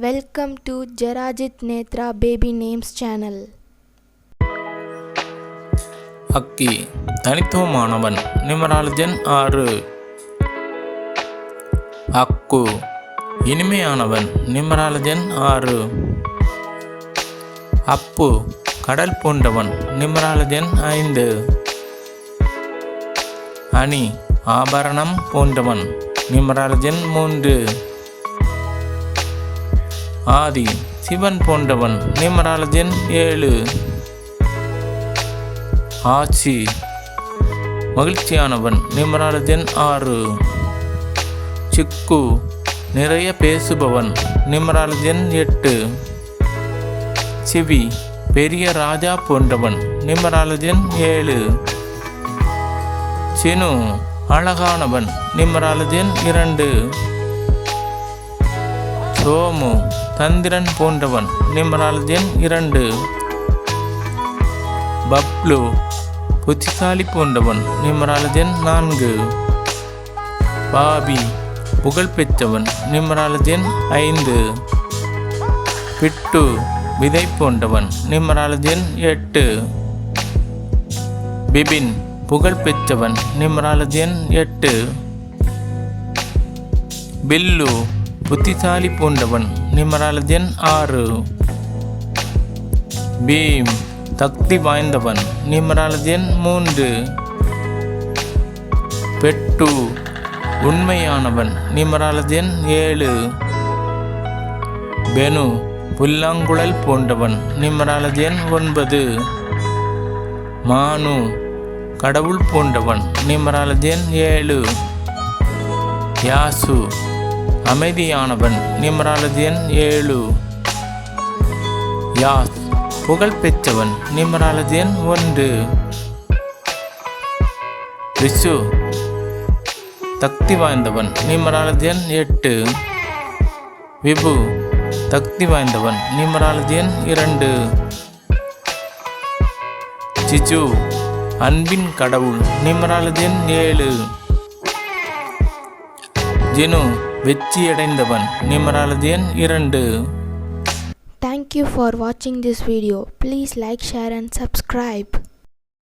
Welcome to ஜெராஜித் Nethra baby names channel அக்கி தனித்துவமானவன் நிமராலஜன் ஆறு. அக்கு இனிமையானவன் நிமராலஜன் ஆறு. அப்பு கடல் போன்றவன் நிமராலஜன் ஐந்து. அணி ஆபரணம் போன்றவன் நிமராலஜன் மூன்று. ஆதி சிவன் போன்றவன் நிமராலஜன் ஏழு. ஆட்சி மகிழ்ச்சியானவன் நிமராலஜன் ஆறு. சிக்கு நிறைய பேசுபவன் நிமராலஜன் எட்டு. சிவி பெரிய ராஜா போன்றவன் நிமராலஜன் ஏழு. சினு அழகானவன் நிமராலஜன் இரண்டு. சோமு தந்திரன் போன்றவன். நிமராலஜன் இரண்டு. பப்ளு புத்திசாலி போன்றவன். நிமராலஜன் நான்கு. பாபி புகழ்பெற்றவன் நிமராலஜன் ஐந்து. பிட்டு விதை போன்றவன். நிமராலஜன் எட்டு. பிபின் புகழ்பெற்றவன் நிமராலஜன் எட்டு. பில்லு புத்திசாலி போன்றவன் நிமராலஜன் ஆறு. பீம் தக்தி வாய்ந்தவன் நிமராலஜன் மூன்று. பெட்டு உண்மையானவன் நிமராலஜன் ஏழு. பெனு புல்லாங்குழல் போன்றவன் நிமராலஜன் ஒன்பது. மானு கடவுள் போன்றவன் நிமராலஜன் ஏழு. யாசு அமைதியானவன். நிமராலஜன் ஏழு. யாஸ் புகழ்பெற்றவன் நிமராலஜன் ஒன்று. ரிஷு தக்தி வாய்ந்தவன். நிமராலஜன் எட்டு. விபு தக்தி வாய்ந்தவன். நிமராலஜன் இரண்டு. சிச்சு அன்பின் கடவுள். நிமராலஜன் ஏழு. ஜெனு வெற்றியடைந்தவன் நிமராலது எண் இரண்டு தேங்க்யூ ஃபார் வாட்சிங் this video please like share and subscribe